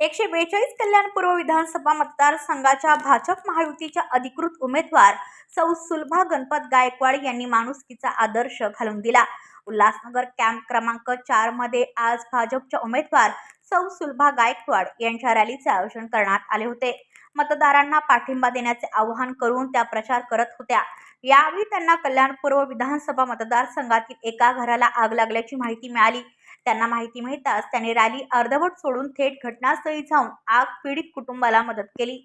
एकशे बेचाळीस कल्याणपूर्व विधानसभा मतदारसंघाच्या भाजप महायुतीच्या अधिकृत उमेदवार सौ सुलभा गणपत गायकवाड यांनी माणुसकीचा आदर्श घालून दिला. उल्हासनगर कॅम्प क्रमांक चारमध्ये आज भाजपच्या उमेदवार सौ सुलभा गायकवाड यांच्या रॅलीचे आयोजन करण्यात आले होते. मतदारांना पाठिंबा देण्याचे आवाहन करून त्या प्रचार करत होत्या. यावेळी त्यांना कल्याणपूर्व विधानसभा मतदारसंघातील एका घराला आग लागल्याची माहिती मिळाली. त्यांना माहिती मिळताच त्यांनी रॅली अर्धवट सोडून थेट घटनास्थळी जाऊन आग पीडित कुटुंबाला मदत केली.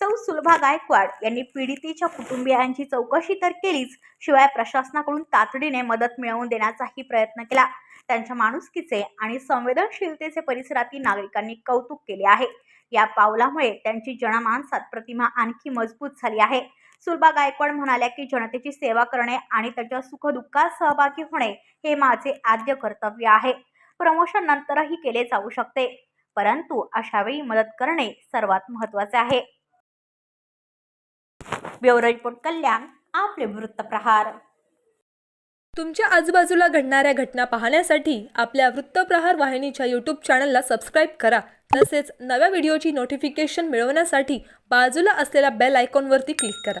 सौ सुलभा गायकवाड यांनी पीडितेच्या कुटुंबियांची चौकशी तर केलीच शिवाय प्रशासनाकडून तातडीने मदत मिळवून देण्याचाही प्रयत्न केला. त्यांच्या माणुसकीचे आणि संवेदनशीलतेचे परिसरातील नागरिकांनी कौतुक केले आहे. या पावलामुळे त्यांची जनमानसात प्रतिमा आणखी मजबूत झाली आहे. सुलभा गायकवाड म्हणाल्या की जनतेची सेवा करणे आणि त्याच्या सुखदुःखात सहभागी होणे हे माझे आद्य कर्तव्य आहे. प्रमोशन नंतरही केले जाऊ शकते. परंतु अशावेळी मदत करणे सर्वात महत्त्वाचे आहे. ब्युरो रिपोर्ट कल्याण आपले वृत्तप्रहार तुमच्या आजूबाजूला घडणाऱ्या घटना पाहण्यासाठी आपल्या वृत्तप्रहार वाहिनीच्या यूट्यूब चॅनलला सबस्क्राईब करा. तसेच नव्या व्हिडिओची नोटिफिकेशन मिळवण्यासाठी बाजूला असलेल्या बेल आयकॉनवरती क्लिक करा.